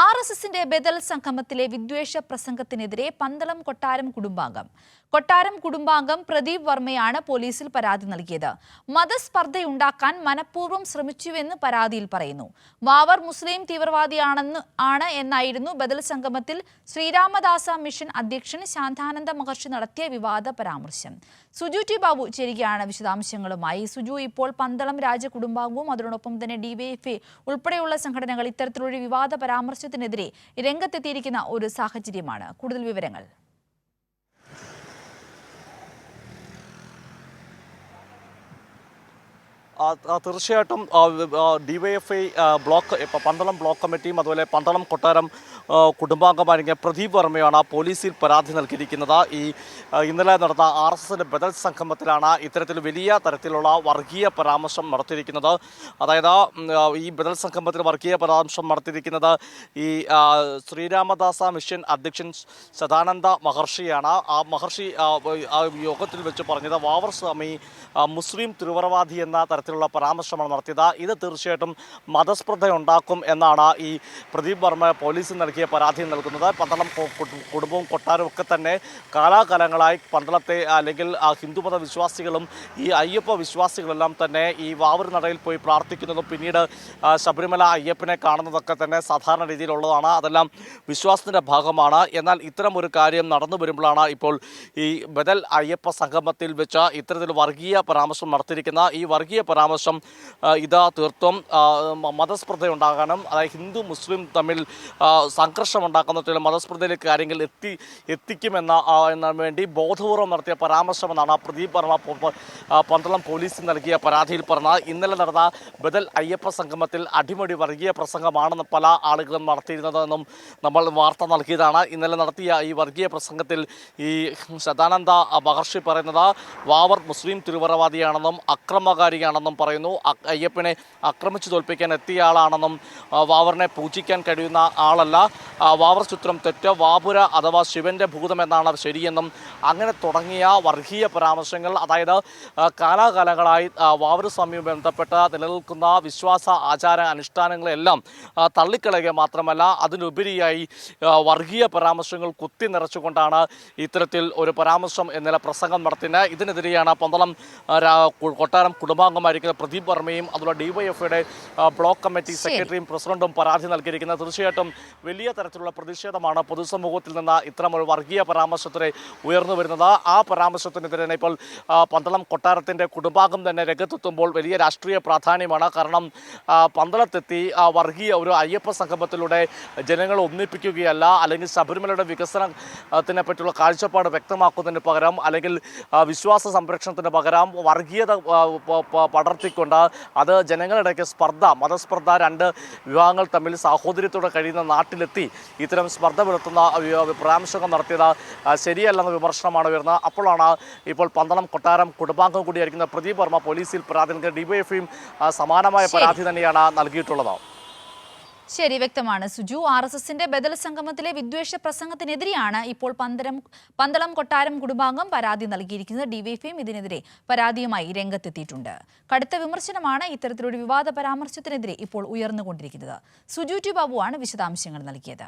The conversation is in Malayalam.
ആർ എസ് എസിന്റെ ബദൽ സംഗമത്തിലെ വിദ്വേഷ പ്രസംഗത്തിനെതിരെ പന്തളം കൊട്ടാരം കുടുംബാംഗം. കൊട്ടാരം കുടുംബാംഗം പ്രദീപ് വർമ്മയാണ് പോലീസിൽ പരാതി നൽകിയത്. മതസ്പർദ്ധയുണ്ടാക്കാൻ മനഃപൂർവം ശ്രമിച്ചുവെന്ന് പരാതിയിൽ പറയുന്നു. വാവർ മുസ്ലിം തീവ്രവാദിയാണെന്ന് ആണ് എന്നായിരുന്നു ബദൽ സംഗമത്തിൽ ശ്രീരാമദാസ മിഷൻ അധ്യക്ഷൻ ശാന്താനന്ദ മഹർഷി നടത്തിയ വിവാദ പരാമർശം. സുജു ടി ബാബു ചേരുകയാണ് വിശദാംശങ്ങളുമായി. സുജു ഇപ്പോൾ പന്തളം രാജകുടുംബാംഗവും അതിനോടൊപ്പം തന്നെ ഡിവൈഎഫ്എ ഉൾപ്പെടെയുള്ള സംഘടനകൾ ഇത്തരത്തിലൊരു വിവാദ പരാമർശത്തിനെതിരെ രംഗത്തെത്തിയിരിക്കുന്ന ഒരു സാഹചര്യമാണ്. കൂടുതൽ വിവരങ്ങൾ ആ, ആ, തീർച്ചയായിട്ടും ഡിവൈഎഫ്ഐ ബ്ലോക്ക് പന്തളം ബ്ലോക്ക് കമ്മിറ്റിയും അതുപോലെ പന്തളം കൊട്ടാരം ആ, കുടുംബാംഗമായിരിക്കും പ്രദീപ് വർമ്മയാണ് പോലീസിൽ പരാതി നൽകിയിരിക്കുന്നത്. ഈ ഇന്നലെ നടന്ന ആർ എസ് എസിന്റെ ബദൽ സംഗമത്തിലാണ് ഇത്തരത്തിൽ വലിയ തരത്തിലുള്ള വർഗീയ പരാമർശം നടത്തിയിരിക്കുന്നത്. അതായത് ഈ ബദൽ സംഗമത്തിൽ വർഗീയ പരാമർശം നടത്തിയിരിക്കുന്നത് ഈ ശ്രീരാമദാസ മിഷൻ അധ്യക്ഷൻ സദാനന്ദ മഹർഷിയാണ്. ആ മഹർഷി ആ, യോഗത്തിൽ വെച്ച് പറഞ്ഞത് വാവർ സ്വാമി മുസ്ലിം തീവ്രവാദി എന്ന തരത്തിലുള്ള പരാമർശമാണ് നടത്തിയത്. ഇത് തീർച്ചയായിട്ടും മതസ്പ്രദ്ധ ഉണ്ടാക്കും എന്നാണ് ഈ പ്രദീപ് വർമ്മ പോലീസിന് നൽകിയ പരാതി നൽകുന്നത്. പന്തളം കുടുംബവും കൊട്ടാരവും ഒക്കെ തന്നെ കാലാകാലങ്ങളായി പന്തളത്തെ അല്ലെങ്കിൽ ഹിന്ദുമത വിശ്വാസികളും ഈ അയ്യപ്പ വിശ്വാസികളെല്ലാം തന്നെ ഈ വാവൂർ നടയിൽ പോയി പ്രാർത്ഥിക്കുന്നതും പിന്നീട് ശബരിമല അയ്യപ്പനെ കാണുന്നതൊക്കെ തന്നെ സാധാരണ രീതിയിലുള്ളതാണ്. അതെല്ലാം വിശ്വാസത്തിന്റെ ഭാഗമാണ്. എന്നാൽ ഇത്തരം ഒരു കാര്യം നടന്നു വരുമ്പോഴാണ് ഇപ്പോൾ ഈ ബദൽ അയ്യപ്പ സംഗമത്തിൽ വെച്ച ഇത്തരത്തിൽ വർഗീയ പരാമർശം നടത്തിയിരിക്കുന്ന ഈ വർഗീയ പരാമർശം ആ, ഇത് തീർത്തും മതസ്പർദ്ധ ഉണ്ടാകണം അതായത് ഹിന്ദു മുസ്ലിം തമ്മിൽ സംഘർഷം ഉണ്ടാക്കുന്ന മതസ്പർദ്ധയിലേക്ക് കാര്യങ്ങൾ എത്തി എത്തിക്കുമെന്ന വേണ്ടി ബോധപൂർവം നടത്തിയ പരാമർശമെന്നാണ് പ്രദീപ് വർമ്മ പന്തളം പോലീസിന് നൽകിയ പരാതിയിൽ പറഞ്ഞത്. ഇന്നലെ നടന്ന ബദൽ അയ്യപ്പ സംഗമത്തിൽ അടിമടി വർഗീയ പ്രസംഗമാണെന്ന് പല ആളുകളും നടത്തിയിരുന്നതെന്നും നമ്മൾ വാർത്ത നൽകിയതാണ്. ഇന്നലെ നടത്തിയ ഈ വർഗീയ പ്രസംഗത്തിൽ ഈ സദാനന്ദ മഹർഷി പറയുന്നത് വാവർ മുസ്ലിം തിരുവറവാദിയാണെന്നും അക്രമകാരിയാണെന്നും പറയുന്നു. അയ്യപ്പനെ ആക്രമിച്ചു തോൽപ്പിക്കാൻ എത്തിയ ആളാണെന്നും വാവറിനെ പൂജിക്കാൻ കഴിയുന്ന ആളല്ല. വാവർ ചിത്രം തെറ്റ് വാപുര അഥവാ ശിവന്റെ ഭൂതം എന്നാണ് ശരിയെന്നും അങ്ങനെ തുടങ്ങിയ വർഗീയ പരാമർശങ്ങൾ. അതായത് കാലാകാലങ്ങളായി സമയം ബന്ധപ്പെട്ട് നിലനിൽക്കുന്ന വിശ്വാസ ആചാര അനുഷ്ഠാനങ്ങളെല്ലാം തള്ളിക്കളയുക മാത്രമല്ല അതിനുപരിയായി വർഗീയ പരാമർശങ്ങൾ കുത്തി നിറച്ചുകൊണ്ടാണ് ഇത്തരത്തിൽ ഒരു പരാമർശം ഇന്നലെ പ്രസംഗം നടത്തിയത്. ഇതിനെതിരെയാണ് പന്തളം കൊട്ടാരം രാ- കുടുംബാംഗമായിരിക്കുന്ന പ്രദീപ് വർമ്മയും അതുപോലെ ഡിവൈഎഫ്ഐയുടെ ബ്ലോക്ക് കമ്മിറ്റി സെക്രട്ടറിയും പ്രസിഡന്റും പരാതി നൽകിയിരിക്കുന്നത് തീർച്ചയായിട്ടും വലിയ തരത്തിലുള്ള പ്രതിഷേധമാണ് പൊതുസമൂഹത്തിൽ നിന്ന് ഇത്തരമൊരു വർഗീയ പരാമർശത്തിന് ഉയർന്നു വരുന്നത്. ആ പരാമർശത്തിനെതിരെ തന്നെ ഇപ്പോൾ പന്തളം കൊട്ടാരത്തിന്റെ കുടുംബാംഗം തന്നെ രംഗത്തെത്തുമ്പോൾ വലിയ രാഷ്ട്രീയ പ്രാധാന്യമാണ്. കാരണം പന്തളത്തെത്തി വർഗീയ ഒരു അയ്യപ്പ സംഗമത്തിലൂടെ ജനങ്ങളെ ഒന്നിപ്പിക്കുകയല്ല അല്ലെങ്കിൽ ശബരിമലയുടെ വികസനത്തിനെ പറ്റിയുള്ള കാഴ്ചപ്പാട് വ്യക്തമാക്കുന്നതിന് പകരം അല്ലെങ്കിൽ വിശ്വാസ സംരക്ഷണത്തിന് പകരം വർഗീയത പടർത്തിക്കൊണ്ട് അത് ജനങ്ങളിടയ്ക്ക് സ്പർദ്ധ മതസ്പർദ്ധ രണ്ട് വിഭാഗങ്ങൾ തമ്മിൽ സാഹോദര്യത്തോടെ കഴിയുന്ന നാട്ടിലെത്തി ഇത്തരം സ്പർദ്ധ പുലർത്തുന്ന പരാമർശങ്ങൾ നടത്തിയത് ശരിയല്ലെന്ന വിമർശനമാണ് വരുന്നത് അപ്പോഴാണ് ഇപ്പോൾ പന്തളം കൊട്ടാരം കുടുംബാംഗം കൂടിയായിരിക്കുന്ന പ്രദീപ് വർമ്മ പോലീസിൽ പരാതി നൽകിയ ഡിവൈഎഫ്ഐയും സമാനമായ. പരാതി തന്നെയാണ് നൽകിയിട്ടുള്ളത്. ശരി വ്യക്തമാണ്. സുജു ആർ എസ് എസിന്റെ ബദൽ സംഗമത്തിലെ വിദ്വേഷ പ്രസംഗത്തിനെതിരെയാണ് ഇപ്പോൾ പന്തരം പന്തളം കൊട്ടാരം കുടുംബാംഗം പരാതി നൽകിയിരിക്കുന്നത്. ഡിവൈഎഫ്ഐയും ഇതിനെതിരെ പരാതിയുമായി രംഗത്തെത്തിയിട്ടുണ്ട്. കടുത്ത വിമർശനമാണ് ഇത്തരത്തിലൊരു വിവാദ പരാമർശത്തിനെതിരെ ഇപ്പോൾ ഉയർന്നുകൊണ്ടിരിക്കുന്നത്. സുജു ടി. ബാബുവാണ് വിശദാംശങ്ങൾ നൽകിയത്.